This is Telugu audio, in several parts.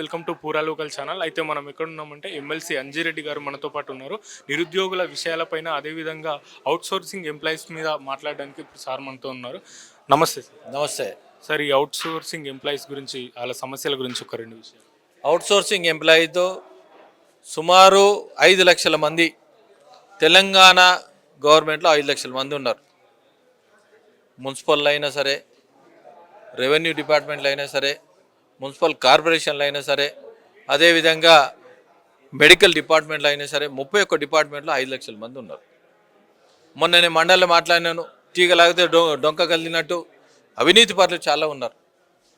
వెల్కమ్ టు పూరా లోకల్ ఛానల్. అయితే మనం ఎక్కడ ఉన్నామంటే ఎమ్మెల్సీ అంజిరెడ్డి గారు మనతో పాటు ఉన్నారు. నిరుద్యోగుల విషయాలపైన అదేవిధంగా అవుట్ సోర్సింగ్ ఎంప్లాయీస్ మీద మాట్లాడడానికి సార్ మనతో ఉన్నారు. నమస్తే సార్. నమస్తే. సార్ ఈ అవుట్ సోర్సింగ్ ఎంప్లాయీస్ గురించి వాళ్ళ సమస్యల గురించి ఒక రెండు విషయాలు. అవుట్సోర్సింగ్ ఎంప్లాయీతో సుమారు ఐదు లక్షల మంది తెలంగాణ గవర్నమెంట్లో ఐదు లక్షల మంది ఉన్నారు. మున్సిపల్ అయినా సరే రెవెన్యూ డిపార్ట్మెంట్లు అయినా సరే మున్సిపల్ కార్పొరేషన్లు అయినా సరే అదేవిధంగా మెడికల్ డిపార్ట్మెంట్లో అయినా సరే ముప్పై ఒక్క డిపార్ట్మెంట్లో ఐదు లక్షల మంది ఉన్నారు. మొన్న నేను మండలిలో మాట్లాడినాను తీగ లాగితే డొ డొంక కలిగినట్టు అవినీతి పరులు చాలా ఉన్నారు.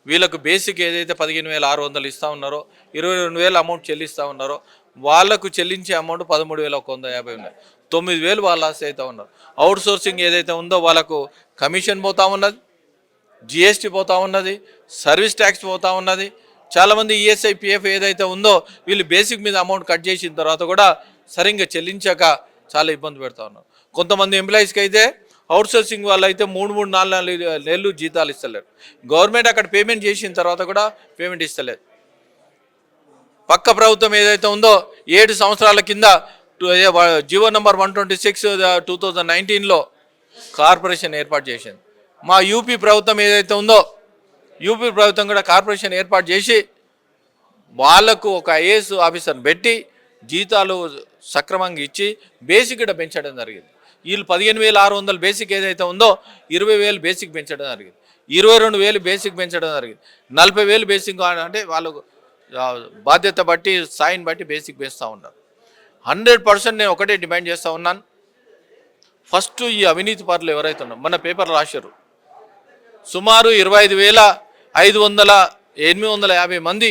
వీళ్ళకు బేసిక్ ఏదైతే పదిహేను వేల ఆరు వందలు ఇస్తూ ఉన్నారో ఇరవై రెండు వేల అమౌంట్ చెల్లిస్తూ ఉన్నారో వాళ్ళకు చెల్లించే అమౌంట్ పదమూడు వేల ఒక వంద యాభై ఉన్నాయి. తొమ్మిది వేలు వాళ్ళు ఆస్తి అవుతూ ఉన్నారు. అవుట్ సోర్సింగ్ ఏదైతే ఉందో వాళ్ళకు కమిషన్ పోతా ఉన్నది జిఎస్టీ పోతా ఉన్నది సర్వీస్ ట్యాక్స్ పోతా ఉన్నది. చాలామంది ఈఎస్ఐ పిఎఫ్ ఏదైతే ఉందో వీళ్ళు బేసిక్ మీద అమౌంట్ కట్ చేసిన తర్వాత కూడా సరిగ్గా చెల్లించక చాలా ఇబ్బంది పెడతా ఉన్నారు. కొంతమంది ఎంప్లాయీస్కి అయితే అవుట్ సోర్సింగ్ వాళ్ళు అయితే మూడు మూడు నాలుగు నాలుగు నెలలు జీతాలు ఇస్తలేరు. గవర్నమెంట్ అక్కడ పేమెంట్ చేసిన తర్వాత కూడా పేమెంట్ ఇస్తలేదు. పక్క ప్రభుత్వం ఏదైతే ఉందో ఏడు సంవత్సరాల కింద GO number one twenty six two thousand నైన్టీన్లో కార్పొరేషన్ ఏర్పాటు చేసింది. మా యూపీ ప్రభుత్వం ఏదైతే ఉందో యూపీ ప్రభుత్వం కూడా కార్పొరేషన్ ఏర్పాటు చేసి వాళ్ళకు ఒక ఐఏఎస్ ఆఫీసర్ని పెట్టి జీతాలు సక్రమంగా ఇచ్చి బేసిక్ కూడా పెంచడం జరిగింది. వీళ్ళు పదిహేను వేల ఆరు వందల బేసిక్ ఏదైతే ఉందో ఇరవై వేలు బేసిక్ పెంచడం జరిగింది. ఇరవై రెండు వేలు బేసిక్ పెంచడం జరిగింది. నలభై వేలు బేసిక్ అంటే వాళ్ళకు బాధ్యత బట్టి స్థాయిని బట్టి బేసిక్ పెంచుతూ ఉన్నారు. హండ్రెడ్ పర్సెంట్ నేను ఒకటే డిమాండ్ చేస్తూ ఉన్నాను. ఫస్ట్ ఈ అవినీతి పరులు ఎవరైతే ఉన్నారో మన పేపర్ రాశారు. సుమారు ఇరవై ఐదు వేల ఐదు వందల ఎనిమిది వందల యాభై మంది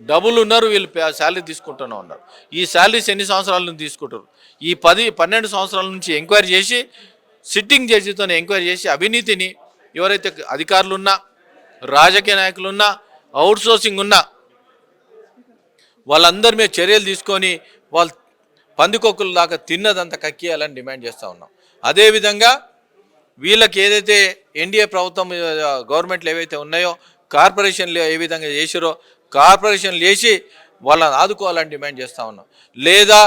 డబ్బులు ఉన్నారు వీళ్ళు శాలరీ తీసుకుంటూనే ఉన్నారు ఈ శాలరీస్ ఎన్ని సంవత్సరాల నుంచి తీసుకుంటారు? ఈ పది పన్నెండు సంవత్సరాల నుంచి ఎంక్వైరీ చేసి సిట్టింగ్ జడ్జితో ఎంక్వైరీ చేసి అవినీతిని ఎవరైతే అధికారులున్నా రాజకీయ నాయకులు ఉన్నా అవుట్ సోర్సింగ్ ఉన్నా వాళ్ళందరి మీద చర్యలు తీసుకొని వాళ్ళు పందికొక్కుల దాకా తిన్నదంతా కక్కియాలని డిమాండ్ చేస్తూ ఉన్నాం. అదేవిధంగా వీళ్ళకి ఏదైతే ఎన్డీఏ ప్రభుత్వం గవర్నమెంట్లు ఏవైతే ఉన్నాయో కార్పొరేషన్లు ఏ విధంగా చేసిరో కార్పొరేషన్లు చేసి వాళ్ళని ఆదుకోవాలని డిమాండ్ చేస్తూ ఉన్నాం. లేదా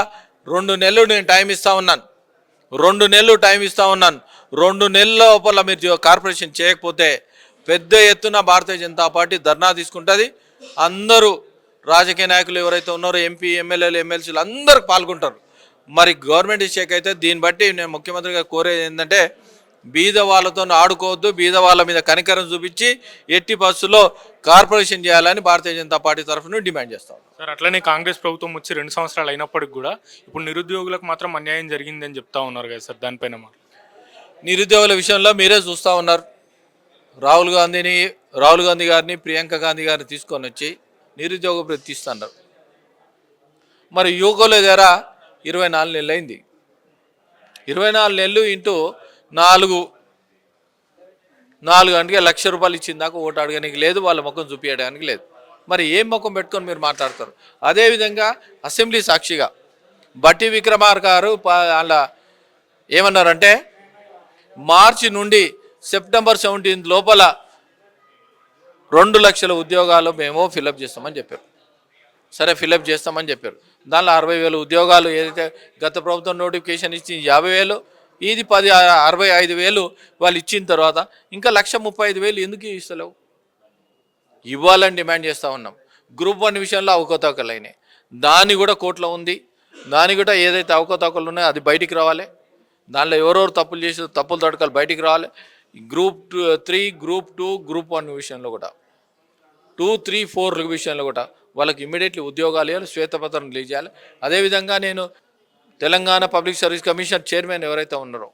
రెండు నెలలు నేను టైం ఇస్తా ఉన్నాను. రెండు నెలలు టైం ఇస్తా ఉన్నాను. రెండు నెలల లోపల మీరు కార్పొరేషన్ చేయకపోతే పెద్ద ఎత్తున భారతీయ జనతా పార్టీ ధర్నా తీసుకుంటుంది. అందరూ రాజకీయ నాయకులు ఎవరైతే ఉన్నారో ఎంపీ ఎమ్మెల్యేలు ఎమ్మెల్సీలు అందరూ పాల్గొంటారు. మరి గవర్నమెంట్ ఇచ్చాక అయితే దీన్ని బట్టి నేను ముఖ్యమంత్రిగా కోరేది ఏంటంటే బీద వాళ్ళతో ఆడుకోవద్దు బీద వాళ్ళ మీద కనికరం చూపించి ఎట్టి బస్సులో కార్పొరేషన్ చేయాలని భారతీయ జనతా పార్టీ తరఫున డిమాండ్ చేస్తాం సార్ అట్లనే కాంగ్రెస్ ప్రభుత్వం వచ్చి రెండు సంవత్సరాలు అయినప్పటికి కూడా ఇప్పుడు నిరుద్యోగులకు మాత్రం అన్యాయం జరిగిందని చెప్తా ఉన్నారు కదా సార్ దానిపైన నిరుద్యోగుల విషయంలో మీరే చూస్తూ ఉన్నారు. రాహుల్ గాంధీని రాహుల్ గాంధీ గారిని ప్రియాంక గాంధీ గారిని తీసుకొని వచ్చి నిరుద్యోగ వృత్తి ఇస్తున్నారు మరి యువకుల ధర ఇరవై నాలుగు నెలలు అయింది. ఇరవై నాలుగు నెలలు ఇంటూ నాలుగు నాలుగు గంటకి లక్ష రూపాయలు ఇచ్చిన దాకా ఓటు అడగడానికి లేదు వాళ్ళ ముఖం చూపించడానికి లేదు. మరి ఏం ముఖం పెట్టుకొని మీరు మాట్లాడతారు? అదేవిధంగా అసెంబ్లీ సాక్షిగా బట్టి విక్రమార్ గారు ప- వాళ్ళ ఏమన్నారంటే మార్చి నుండి సెప్టెంబర్ సెవెంటీన్త్ లోపల రెండు లక్షల ఉద్యోగాలు మేము ఫిలప్ చేస్తామని చెప్పారు. సరే ఫిలప్ చేస్తామని చెప్పారు. దానిలో అరవై వేల ఉద్యోగాలు ఏదైతే గత ప్రభుత్వం నోటిఫికేషన్ ఇచ్చి యాభై వేలు ఇది పది అరవై ఐదు వేలు వాళ్ళు ఇచ్చిన తర్వాత ఇంకా లక్ష ముప్పై ఐదు వేలు ఎందుకు ఇస్తలేవు? ఇవ్వాలని డిమాండ్ చేస్తూ ఉన్నాం. గ్రూప్ వన్ విషయంలో అవకతవకలు అయినాయి. దాని కూడా కోర్టులో ఉంది. దాని కూడా ఏదైతే అవకతవకలు ఉన్నాయో అది బయటికి రావాలి. దానిలో ఎవరెవరు తప్పులు చేసి తప్పులు తడకలు బయటికి రావాలి. Group two three group two group one విషయంలో కూడా. టూ త్రీ ఫోర్ విషయంలో కూడా వాళ్ళకి ఇమ్మీడియట్లీ ఉద్యోగాలు ఇవ్వాలి శ్వేతపత్రం రిలీజ్ చేయాలి. అదేవిధంగా నేను Telangana public service commission chairman ఎవరైతే ఉన్నారో?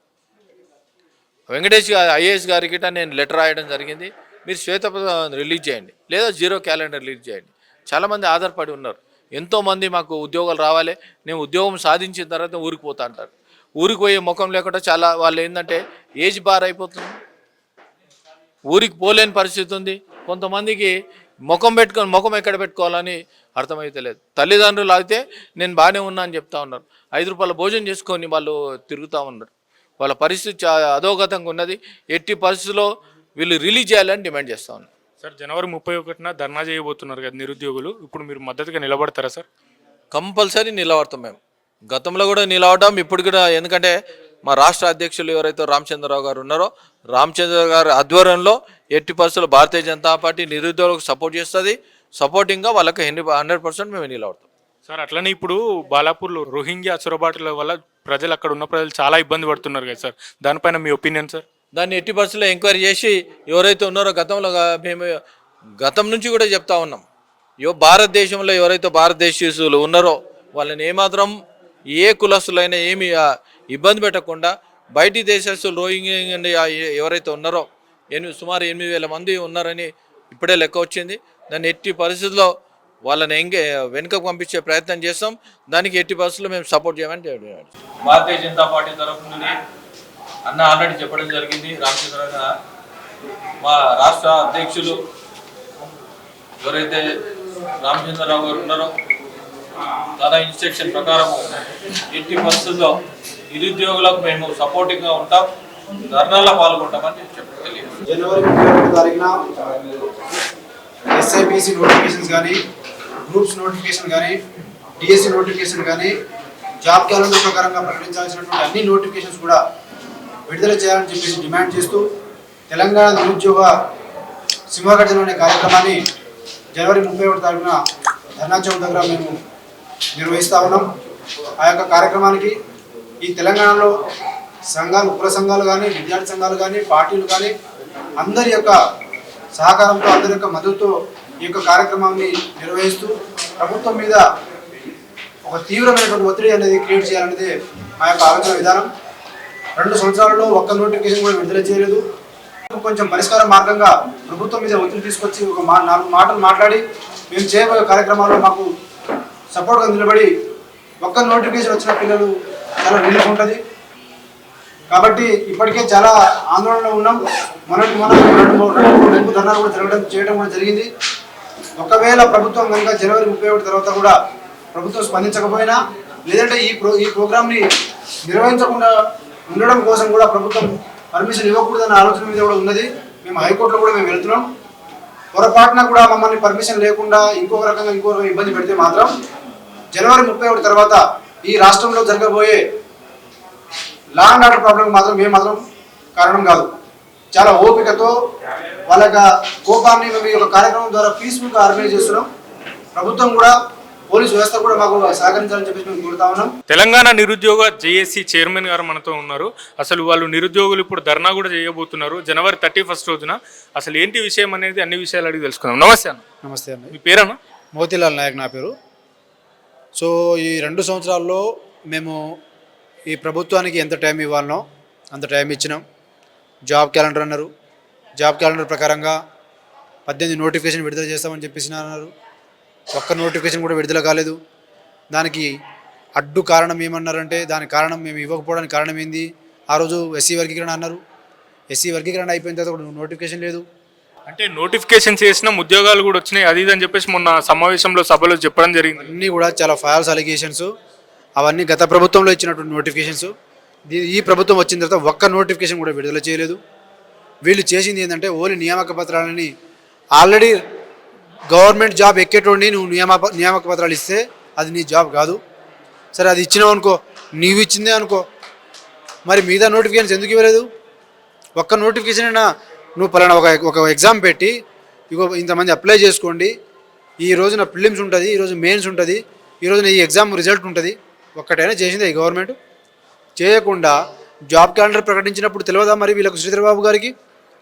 వెంకటేష్ గారు ఐఏఎస్ గారికి నేను లెటర్ రాయడం జరిగింది. మీరు శ్వేతపత్రం రిలీజ్ చేయండి. లేదా జీరో క్యాలెండర్ రిలీజ్ చేయండి. చాలామంది ఆధారపడి ఉన్నారు. ఎంతోమంది మాకు ఉద్యోగాలు రావాలి. నేను ఉద్యోగం సాధించిన తర్వాత ఊరికి పోతా అంటారు. ఊరికి పోయే ముఖం లేకుండా చాలా వాళ్ళు ఏంటంటే ఏజ్ బార్ అయిపోతుంది. ఊరికి పోలేని పరిస్థితి ఉంది. కొంతమందికి ముఖం పెట్టుకొని ముఖం ఎక్కడ పెట్టుకోవాలని అర్థమైతే లేదు. తల్లిదండ్రులు అయితే నేను బాగానే ఉన్నా అని చెప్తా ఉన్నారు. ఐదు రూపాయల భోజనం చేసుకొని వాళ్ళు తిరుగుతూ ఉన్నారు. వాళ్ళ పరిస్థితి అధోగతంగా ఉన్నది. ఎట్టి పరిస్థితుల్లో వీళ్ళు రిలీజ్ చేయాలని డిమాండ్ చేస్తూ ఉన్నారు. సార్ జనవరి ముప్పై ఒకటిన ధర్నా చేయబోతున్నారు కదా నిరుద్యోగులు. ఇప్పుడు మీరు మద్దతుగా నిలబడతారా సార్? కంపల్సరీ నిలబడతాం మేము. గతంలో కూడా నిలబడ్డాం. ఇప్పుడు కూడా ఎందుకంటే మా రాష్ట్ర అధ్యక్షులు ఎవరైతే రామచంద్రరావు గారు ఉన్నారో రామచంద్ర గారి ఆధ్వర్యంలో ఎట్టి పరిస్థితుల్లో భారతీయ జనతా పార్టీ నిరుద్యోగులకు సపోర్ట్ చేస్తుంది. సపోర్టింగ్గా వాళ్ళకి హండ్రెడ్ పర్సెంట్ మేము నిలబడతాం సార్ అట్లనే ఇప్పుడు బాలాపూర్లో రోహింగ్యా చొరబాటుల వల్ల ప్రజలు అక్కడ ఉన్న ప్రజలు చాలా ఇబ్బంది పడుతున్నారు కదా సార్. దానిపైన మీ ఒపీనియన్ సార్? దాన్ని ఎట్టి పరిస్థితుల్లో ఎంక్వైరీ చేసి ఎవరైతే ఉన్నారో గతంలో మేము గతం నుంచి కూడా చెప్తా ఉన్నాం. యో భారతదేశంలో ఎవరైతే భారతదేశీయులు ఉన్నారో వాళ్ళని ఏమాత్రం ఏ కులస్తులైనా ఏమి ఇబ్బంది పెట్టకుండా బయటి దేశస్తులు రోహింగ్యా ఎవరైతే ఉన్నారో ఎనిమిది సుమారు ఎనిమిది వేల మంది ఉన్నారని ఇప్పుడే లెక్క వచ్చింది. దాన్ని ఎట్టి పరిస్థితుల్లో వాళ్ళని ఎంగే వెనుకకు పంపించే ప్రయత్నం చేస్తాం. దానికి ఎట్టి పరిస్థితుల్లో మేము సపోర్ట్ చేయమని చెప్పారు భారతీయ జనతా పార్టీ తరఫు నుండి అన్న ఆల్రెడీ చెప్పడం జరిగింది. రామచంద్ర మా రాష్ట్ర అధ్యక్షులు ఎవరైతే రామచంద్రరావు గారు ఉన్నారో తన ఇన్స్ట్రక్షన్ ప్రకారం ఎట్టి పరిస్థితుల్లో నిరుద్యోగులకు మేము సపోర్టింగ్గా ఉంటాం. ధర్నాల్లో పాల్గొంటామని చెప్పడం జనవరి ముప్పై ఒకటో తారీఖున S I P C notifications కానీ గ్రూప్స్ నోటిఫికేషన్ కానీ డిఎస్సి నోటిఫికేషన్ కానీ జాబ్ క్యాలెండర్ ప్రకారంగా ప్రకటించాల్సినటువంటి అన్ని నోటిఫికేషన్స్ కూడా విడుదల చేయాలని చెప్పేసి డిమాండ్ చేస్తూ తెలంగాణ నిరుద్యోగ సింహగర్జన అనే కార్యక్రమాన్ని జనవరి ముప్పై ఒకటి తారీఖున ధర్నా చౌక్ దగ్గర మేము నిర్వహిస్తూ ఉన్నాం. ఆ యొక్క కార్యక్రమానికి ఈ తెలంగాణలో సంఘాలు ఉగ్ర సంఘాలు కానీ విద్యార్థి సంఘాలు కానీ పార్టీలు కానీ అందరి యొక్క సహకారంతో అందరి యొక్క మద్దతుతో ఈ యొక్క కార్యక్రమాన్ని నిర్వహిస్తూ ప్రభుత్వం మీద ఒక తీవ్రమైనటువంటి ఒత్తిడి అనేది క్రియేట్ చేయాలనేది మా యొక్క ఆలోచన విధానం. రెండు సంవత్సరాలలో ఒక్క నోటిఫికేషన్ కూడా విడుదల చేయలేదు. కొంచెం పరిష్కార మార్గంగా ప్రభుత్వం మీద ఒత్తిడి తీసుకొచ్చి ఒక మా నాలుగు మాటలు మాట్లాడి మేము చేయబోయే కార్యక్రమాల్లో మాకు సపోర్ట్గా నిలబడి ఒక్క నోటిఫికేషన్ వచ్చిన పిల్లలు చాలా రిలీఫ్ ఉంటుంది. కాబట్టి ఇప్పటికే చాలా ఆందోళనలో ఉన్నాం. మొన్నటి మనం రెండు రెండు ధర్నాలు కూడా జరగడం చేయడం కూడా జరిగింది. ఒకవేళ ప్రభుత్వం కనుక జనవరి ముప్పై ఒకటి తర్వాత కూడా ప్రభుత్వం స్పందించకపోయినా లేదంటే ఈ ప్రో ఈ ప్రోగ్రామ్ని నిర్వహించకుండా ఉండడం కోసం కూడా ప్రభుత్వం పర్మిషన్ ఇవ్వకూడదన్న ఆలోచన మీద కూడా ఉన్నది. మేము హైకోర్టులో కూడా మేము వెళ్తున్నాం. పొరపాటున కూడా మమ్మల్ని పర్మిషన్ లేకుండా ఇంకొక రకంగా ఇంకో రకంగా ఇబ్బంది పెడితే మాత్రం జనవరి ముప్పై ఒకటి తర్వాత ఈ రాష్ట్రంలో జరగబోయే లా అండ్ ఆర్డర్ ప్రాబ్లం మాత్రం మేము మాత్రం కారణం కాదు. చాలా ఓపికతో వాళ్ళ యొక్క కోపాన్ని మేము ఈ యొక్క కార్యక్రమం ద్వారా పీస్ఫుల్గా ఆర్గనైజ్ చేస్తున్నాం. ప్రభుత్వం కూడా పోలీస్ వ్యవస్థ కూడా మాకు సహకరించాలని చెప్పేసి మేము కోరుతా ఉన్నాం. తెలంగాణ నిరుద్యోగ జేఏసీ చైర్మన్ గారు మనతో ఉన్నారు. అసలు వాళ్ళు నిరుద్యోగులు ఇప్పుడు ధర్నా కూడా చేయబోతున్నారు. జనవరి థర్టీ ఫస్ట్ రోజున. అసలు ఏంటి విషయం అనేది అన్ని విషయాలు అడిగి తెలుసుకుందాం. నమస్తే అన్న. నమస్తే అండి. మీ పేరన్నా? మోతీలాల్ నాయక్ నా పేరు. సో ఈ రెండు సంవత్సరాల్లో మేము ఈ ప్రభుత్వానికి ఎంత టైం ఇవ్వాలనో అంత టైం ఇచ్చినాం. జాబ్ క్యాలెండర్ అన్నారు. జాబ్ క్యాలెండర్ ప్రకారంగా పద్దెనిమిది నోటిఫికేషన్ విడుదల చేస్తామని చెప్పేసి అన్నారు. ఒక్క నోటిఫికేషన్ కూడా విడుదల కాలేదు. దానికి అడ్డు కారణం ఏమన్నారంటే దాని కారణం మేము ఇవ్వకపోవడానికి కారణం ఏంది? ఆ రోజు ఎస్సీ వర్గీకరణ అన్నారు. ఎస్సీ వర్గీకరణ అయిపోయిన తర్వాత నోటిఫికేషన్ లేదు. అంటే నోటిఫికేషన్ చేసిన ఉద్యోగాలు కూడా వచ్చినాయి అది ఇది అని చెప్పేసి మొన్న సమావేశంలో సభలో చెప్పడం జరిగింది. అన్నీ కూడా చాలా ఫాల్స్ అలిగేషన్స్ అవన్నీ గత ప్రభుత్వంలో ఇచ్చినటువంటి నోటిఫికేషన్స్ ఈ ప్రభుత్వం వచ్చిన తర్వాత ఒక్క నోటిఫికేషన్ కూడా విడుదల చేయలేదు. వీళ్ళు చేసింది ఏంటంటే ఓన్లీ నియామక పత్రాలని ఆల్రెడీ గవర్నమెంట్ జాబ్ ఎక్కేటోడిని నువ్వు నియామక నియామక పత్రాలు ఇస్తే అది నీ జాబ్ కాదు. సరే అది ఇచ్చినావు అనుకో నీవు ఇచ్చిందే అనుకో. మరి మిగతా నోటిఫికేషన్స్ ఎందుకు ఇవ్వలేదు? ఒక్క నోటిఫికేషన్ అయినా నువ్వు పలానా ఒక ఒక ఎగ్జామ్ పెట్టి ఇగో ఇంతమంది అప్లై చేసుకోండి. ఈ రోజున ప్రిలిమ్స్ ఉంటుంది ఈరోజు మెయిన్స్ ఉంటుంది ఈ రోజున ఈ ఎగ్జామ్ రిజల్ట్ ఉంటుంది. ఒక్కటైనా చేసింది ఈ గవర్నమెంట్ చేయకుండా జాబ్ క్యాలెండర్ ప్రకటించినప్పుడు తెలియదా మరి వీళ్ళకు శ్రీధర్ బాబు గారికి?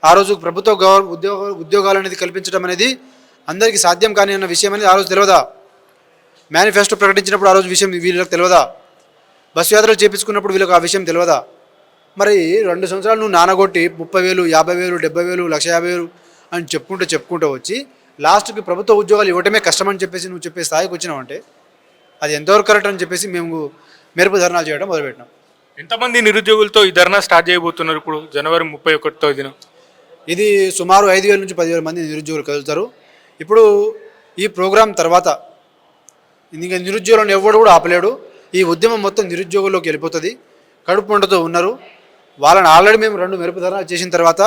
ఆ రోజు ప్రభుత్వ గౌర ఉద్యోగ ఉద్యోగాలు అనేది కల్పించడం అనేది అందరికీ సాధ్యం కాని అన్న విషయం అనేది ఆ రోజు తెలియదా? మేనిఫెస్టో ప్రకటించినప్పుడు ఆ రోజు విషయం వీళ్ళకి తెలియదా? బస్సు యాత్రలు చేపించుకున్నప్పుడు వీళ్ళకి ఆ విషయం తెలియదా? మరి రెండు సంవత్సరాలు నువ్వు నానగొట్టి ముప్పై వేలు యాభై వేలు డెబ్బై వేలు లక్ష యాభై వేలు అని చెప్పుకుంటూ చెప్పుకుంటూ వచ్చి లాస్ట్కి ప్రభుత్వ ఉద్యోగాలు ఇవ్వటమే కష్టమని చెప్పేసి నువ్వు చెప్పే స్థాయికి వచ్చినావంటే అది ఎంతవరకు కరెక్ట్ అని చెప్పేసి మేము మెరుపు ధర్నాలు చేయడం మొదలుపెట్టినాం. ఎంతమంది నిరుద్యోగులతో ఈ ధర్నా స్టార్ట్ చేయబోతున్నారు ఇప్పుడు జనవరి ముప్పై ఒకటితో దిన? ఇది సుమారు ఐదు వేల నుంచి పదివేల మంది నిరుద్యోగులు కలుగుతారు ఇప్పుడు ఈ ప్రోగ్రాం తర్వాత ఇంకా నిరుద్యోగులను ఎవడు కూడా ఆపలేడు. ఈ ఉద్యమం మొత్తం నిరుద్యోగుల్లోకి వెళ్ళిపోతుంది. కడుపు మంటతో ఉన్నారు. వాళ్ళని ఆల్రెడీ మేము రెండు మెరుపు చేసిన తర్వాత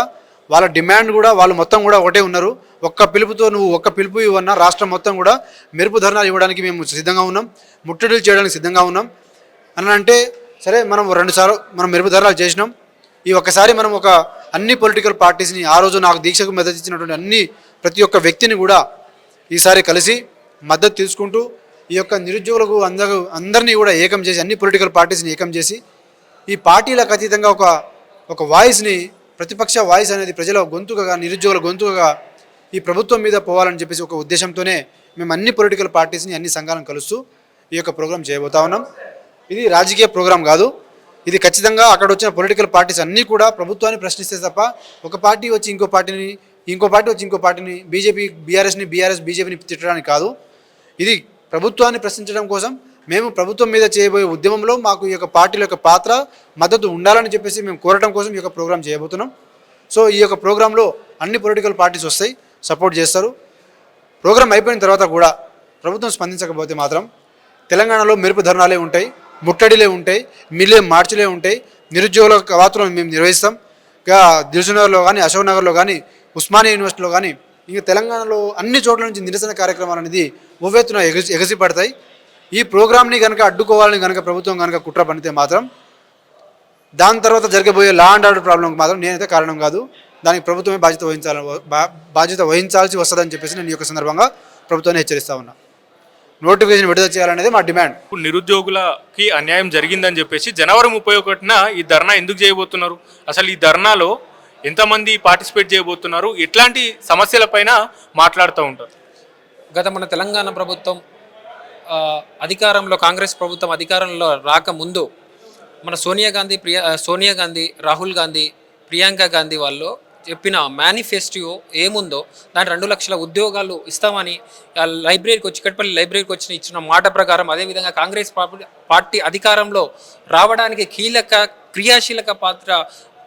వాళ్ళ డిమాండ్ కూడా వాళ్ళు మొత్తం కూడా ఒకటే ఉన్నారు. ఒక్క పిలుపుతో నువ్వు ఒక్క పిలుపు ఇవ్వన్నా రాష్ట్రం మొత్తం కూడా మెరుపు ధర్నాలు ఇవ్వడానికి మేము సిద్ధంగా ఉన్నాం. ముట్టడిలు చేయడానికి సిద్ధంగా ఉన్నాం. అని అంటే సరే మనం రెండుసార్లు మనం మెరుపు ధర్నాలు చేసినాం. ఈ ఒక్కసారి మనం ఒక అన్ని పొలిటికల్ పార్టీస్ని ఆ రోజు నాకు దీక్షకు మద్దతు ఇచ్చినటువంటి అన్ని ప్రతి ఒక్క వ్యక్తిని కూడా ఈసారి కలిసి మద్దతు తీసుకుంటూ ఈ యొక్క నిరుద్యోగులకు అందరూ అందరినీ కూడా ఏకం చేసి అన్ని పొలిటికల్ పార్టీస్ని ఏకం చేసి ఈ పార్టీలకు అతీతంగా ఒక ఒక వాయిస్ని ప్రతిపక్ష వాయిస్ అనేది ప్రజల గొంతుకగా నిరుద్యోగుల గొంతుకగా ఈ ప్రభుత్వం మీద పోవాలని చెప్పేసి ఒక ఉద్దేశంతోనే మేము అన్ని పొలిటికల్ పార్టీస్ని అన్ని సంఘాలను కలుస్తూ ఈ యొక్క ప్రోగ్రాం చేయబోతా ఉన్నాం. ఇది రాజకీయ ప్రోగ్రాం కాదు. ఇది ఖచ్చితంగా అక్కడ వచ్చిన పొలిటికల్ పార్టీస్ అన్నీ కూడా ప్రభుత్వాన్ని ప్రశ్నిస్తే తప్ప ఒక పార్టీ వచ్చి ఇంకో పార్టీని ఇంకో పార్టీ వచ్చి ఇంకో పార్టీని బీజేపీ బీఆర్ఎస్ని బీఆర్ఎస్ బీజేపీని తిట్టడానికి కాదు. ఇది ప్రభుత్వాన్ని ప్రశ్నించడం కోసం మేము ప్రభుత్వం మీద చేయబోయే ఉద్యమంలో మాకు ఈ యొక్క పార్టీల యొక్క పాత్ర మద్దతు ఉండాలని చెప్పేసి మేము కోరటం కోసం ఈ యొక్క ప్రోగ్రాం చేయబోతున్నాం. సో ఈ యొక్క ప్రోగ్రాంలో అన్ని పొలిటికల్ పార్టీస్ వస్తాయి సపోర్ట్ చేస్తారు. ప్రోగ్రాం అయిపోయిన తర్వాత కూడా ప్రభుత్వం స్పందించకపోతే మాత్రం తెలంగాణలో మెరుపు ధర్నాలే ఉంటాయి ముట్టడిలే ఉంటాయి మిల్లే మార్చిలే ఉంటాయి నిరుద్యోగుల వాతులను మేము నిర్వహిస్తాం. ఇంకా దిల్సునగర్లో కానీ అశోక్ నగర్లో కానీ ఉస్మానియా యూనివర్సిటీలో కానీ ఇంకా తెలంగాణలో అన్ని చోట్ల నుంచి నిరసన కార్యక్రమాలు అనేది ఉవ్వెత్తున ఎగసి ఎగసిపడతాయి. ఈ ప్రోగ్రామ్ని కనుక అడ్డుకోవాలని కనుక ప్రభుత్వం కనుక కుట్ర పనితే మాత్రం దాని తర్వాత జరగబోయే లా అండ్ ఆర్డర్ ప్రాబ్లంకి మాత్రం నేనైతే కారణం కాదు. దానికి ప్రభుత్వమే బాధ్యత వహించాలని బా- బాధ్యత వహించాల్సి వస్తుందని చెప్పేసి నేను ఈ యొక్క సందర్భంగా ప్రభుత్వాన్ని హెచ్చరిస్తా ఉన్నా. నోటిఫికేషన్ విడుదల చేయాలనేది మా డిమాండ్. ఇప్పుడు నిరుద్యోగులకి అన్యాయం జరిగిందని చెప్పేసి జనవరి ముప్పై ఒకటిన ఈ ధర్నా ఎందుకు చేయబోతున్నారు? అసలు ఈ ధర్నాలో ఎంతమంది పార్టిసిపేట్ చేయబోతున్నారు? ఎట్లాంటి సమస్యలపైన మాట్లాడుతూ ఉంటారు. గత మన తెలంగాణ ప్రభుత్వం అధికారంలో కాంగ్రెస్ ప్రభుత్వం అధికారంలో రాకముందు మన సోనియా గాంధీ ప్రియా సోనియా గాంధీ రాహుల్ గాంధీ ప్రియాంక గాంధీ వాళ్ళు చెప్పిన మేనిఫెస్టో ఏముందో దాని రెండు లక్షల ఉద్యోగాలు ఇస్తామని ఆ లైబ్రరీకి వచ్చి కట్పల్లి లైబ్రరీకి వచ్చిన ఇచ్చిన మాట ప్రకారం అదేవిధంగా కాంగ్రెస్ పార్టీ అధికారంలో రావడానికి కీలక క్రియాశీలక పాత్ర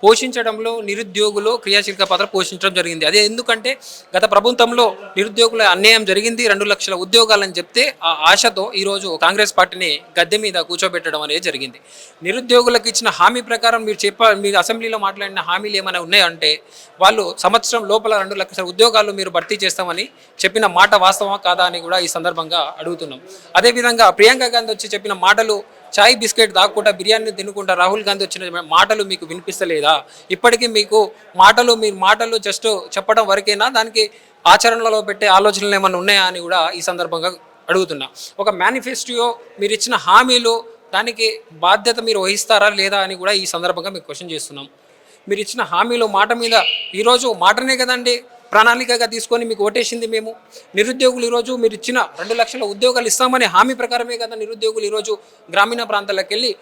పోషించడంలో నిరుద్యోగులు క్రియాశీలక పాత్ర పోషించడం జరిగింది. అదే ఎందుకంటే గత ప్రభుత్వంలో నిరుద్యోగుల అన్యాయం జరిగింది రెండు లక్షల ఉద్యోగాలని చెప్తే ఆ ఆశతో ఈరోజు కాంగ్రెస్ పార్టీని గద్దె మీద కూర్చోబెట్టడం అనేది జరిగింది. నిరుద్యోగులకు ఇచ్చిన హామీ ప్రకారం మీరు చెప్ప మీరు అసెంబ్లీలో మాట్లాడిన హామీలు ఏమైనా ఉన్నాయంటే వాళ్ళు సంవత్సరం లోపల రెండు లక్షల ఉద్యోగాలు మీరు భర్తీ చేస్తామని చెప్పిన మాట వాస్తవమా కాదా అని కూడా ఈ సందర్భంగా అడుగుతున్నాం. అదేవిధంగా ప్రియాంక గాంధీ వచ్చి చెప్పిన మాటలు చాయ్ బిస్కెట్ దాక్కుంటా బిర్యానీ తినుకుంటా రాహుల్ గాంధీ వచ్చిన మాటలు మీకు వినిపిస్తలేదా? ఇప్పటికీ మీకు మాటలు మీ మాటలు జస్ట్ చెప్పడం వరకేనా? దానికి ఆచరణలో పెట్టే ఆలోచనలు ఏమైనా ఉన్నాయా అని కూడా ఈ సందర్భంగా అడుగుతున్నా. ఒక మేనిఫెస్టో మీరు ఇచ్చిన హామీలు దానికి బాధ్యత మీరు వహిస్తారా లేదా అని కూడా ఈ సందర్భంగా మీకు క్వశ్చన్ చేస్తున్నాం. మీరు ఇచ్చిన హామీలు మాట మీద ఈరోజు మాటనే కదండి. ప్రణాళికగా తీసుకొని మీకు ఓటేసింది మేము. నిరుద్యోగులు ఈరోజు మీరు ఇచ్చిన రెండు లక్షల ఉద్యోగాలు ఇస్తామనే హామీ ప్రకారమే కదా నిరుద్యోగులు ఈరోజు గ్రామీణ ప్రాంతాలకు వెళ్ళి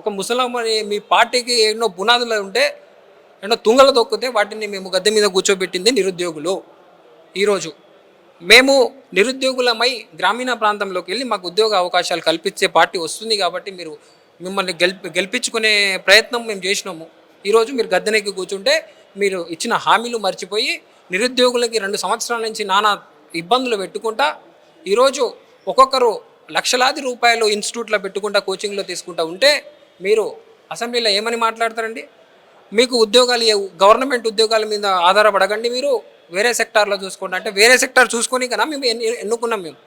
ఒక ముసలాం మీ పార్టీకి ఎన్నో పునాదులు ఉంటే ఎన్నో తుంగలు దొక్కితే వాటిని మేము గద్దె మీద కూర్చోబెట్టింది నిరుద్యోగులు ఈరోజు. మేము నిరుద్యోగులమై గ్రామీణ ప్రాంతంలోకి వెళ్ళి మాకు ఉద్యోగ అవకాశాలు కల్పించే పార్టీ వస్తుంది కాబట్టి మీరు మిమ్మల్ని గెలిపి గెలిపించుకునే ప్రయత్నం మేము చేసినాము. ఈరోజు మీరు గద్దెనెక్కి కూర్చుంటే మీరు ఇచ్చిన హామీలు మర్చిపోయి నిరుద్యోగులకి రెండు సంవత్సరాల నుంచి నానా ఇబ్బందులు పెట్టుకుంటా ఈరోజు ఒక్కొక్కరు లక్షలాది రూపాయలు ఇన్స్టిట్యూట్లో పెట్టుకుంటా కోచింగ్లో తీసుకుంటా ఉంటే మీరు అసెంబ్లీలో ఏమని మాట్లాడతారండి? మీకు ఉద్యోగాలు గవర్నమెంట్ ఉద్యోగాల మీద ఆధారపడకండి మీరు వేరే సెక్టార్లో చూసుకోండి. అంటే వేరే సెక్టార్ చూసుకొని కదా మేము ఎన్నుకున్నాం మేము.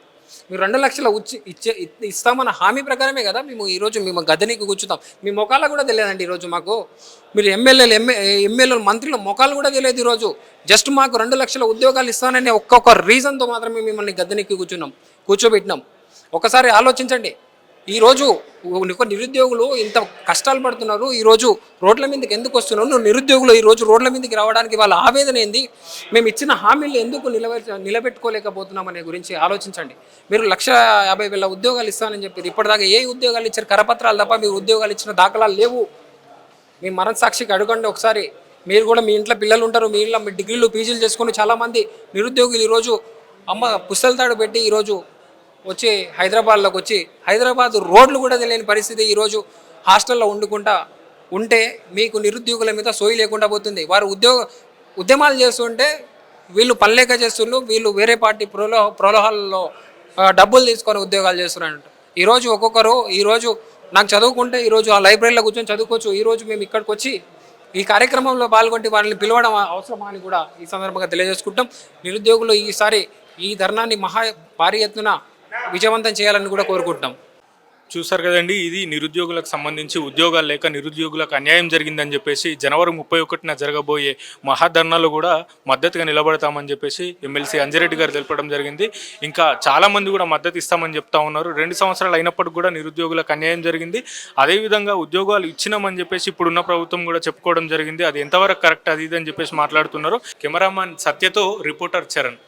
మీరు రెండు లక్షల ఉచ్చి ఇచ్చే ఇస్తామన్న హామీ ప్రకారమే కదా మేము ఈరోజు మేము గద్దెనికి కూర్చుతాం మీ ముఖాలు కూడా తెలియదండి ఈరోజు మాకు. మీరు ఎమ్మెల్యేలు ఎంఏ ఎమ్మెల్యేలు మంత్రుల ముఖాలు కూడా తెలియదు ఈరోజు జస్ట్ మాకు రెండు లక్షల ఉద్యోగాలు ఇస్తాననే ఒక్కొక్క రీజన్తో మాత్రమే మిమ్మల్ని గద్దెనికి కూర్చున్నాం కూర్చోబెట్టినాం. ఒకసారి ఆలోచించండి. ఈరోజు ఒక నిరుద్యోగులు ఇంత కష్టాలు పడుతున్నారు ఈరోజు రోడ్ల మీదకి ఎందుకు వస్తున్నారు నువ్వు నిరుద్యోగులు ఈరోజు రోడ్ల మీదకి రావడానికి వాళ్ళ ఆవేదన ఏంది? మేము ఇచ్చిన హామీలు ఎందుకు నిలబె నిలబెట్టుకోలేకపోతున్నాం అనే గురించి ఆలోచించండి. మీరు లక్ష యాభై వేల ఉద్యోగాలు ఇస్తానని చెప్పారు. ఇప్పటిదాకా ఏ ఉద్యోగాలు ఇచ్చారు? కరపత్రాలు తప్ప మీరు ఉద్యోగాలు ఇచ్చిన దాఖలాలు లేవు. మీ మనస్సాక్షికి అడగండి ఒకసారి. మీరు కూడా మీ ఇంట్లో పిల్లలు ఉంటారు మీ ఇంట్లో మీ డిగ్రీలు పీజీలు చేసుకుని చాలామంది నిరుద్యోగులు ఈరోజు అమ్మ పుస్తలతాడు పెట్టి ఈరోజు వచ్చి హైదరాబాద్లోకి వచ్చి హైదరాబాద్ రోడ్లు కూడా తెలియని పరిస్థితి ఈరోజు హాస్టల్లో వండుకుంటా ఉంటే మీకు నిరుద్యోగుల మీద సోయి లేకుండా పోతుంది. వారు ఉద్యోగ ఉద్యమాలు చేస్తుంటే వీళ్ళు పనిలేక చేస్తున్నారు వీళ్ళు వేరే పార్టీ ప్రోలో ప్రోలోహాల్లో డబ్బులు తీసుకొని ఉద్యోగాలు చేస్తున్నారంట. ఈరోజు ఒక్కొక్కరు ఈరోజు నాకు చదువుకుంటే ఈరోజు ఆ లైబ్రరీలో కూర్చొని చదువుకోవచ్చు. ఈరోజు మేము ఇక్కడికి వచ్చి ఈ కార్యక్రమంలో పాల్గొంటే వారిని పిలవడం అవసరమా అని కూడా ఈ సందర్భంగా తెలియజేసుకుంటాం. నిరుద్యోగులు ఈసారి ఈ ధర్నాన్ని మహా భారీ ఎత్తున విజయవంతం చేయాలని కూడా కోరుకుంటున్నాం. చూసారు కదండి ఇది నిరుద్యోగులకు సంబంధించి ఉద్యోగాలు లేక నిరుద్యోగులకు అన్యాయం జరిగిందని చెప్పేసి జనవరి ముప్పై ఒకటిన జరగబోయే మహాధర్నాలు కూడా మద్దతుగా నిలబడతామని చెప్పేసి ఎమ్మెల్సీ అంజిరెడ్డి గారు తెలపడం జరిగింది. ఇంకా చాలామంది కూడా మద్దతు ఇస్తామని చెప్తా ఉన్నారు. రెండు సంవత్సరాలు అయినప్పటికీ కూడా నిరుద్యోగులకు అన్యాయం జరిగింది. అదేవిధంగా ఉద్యోగాలు ఇచ్చినామని చెప్పేసి ఇప్పుడున్న ప్రభుత్వం కూడా చెప్పుకోవడం జరిగింది. అది ఎంతవరకు కరెక్ట్ అది ఇది అని చెప్పేసి మాట్లాడుతున్నారు. కెమెరామాన్ సత్యతో రిపోర్టర్ చరణ్.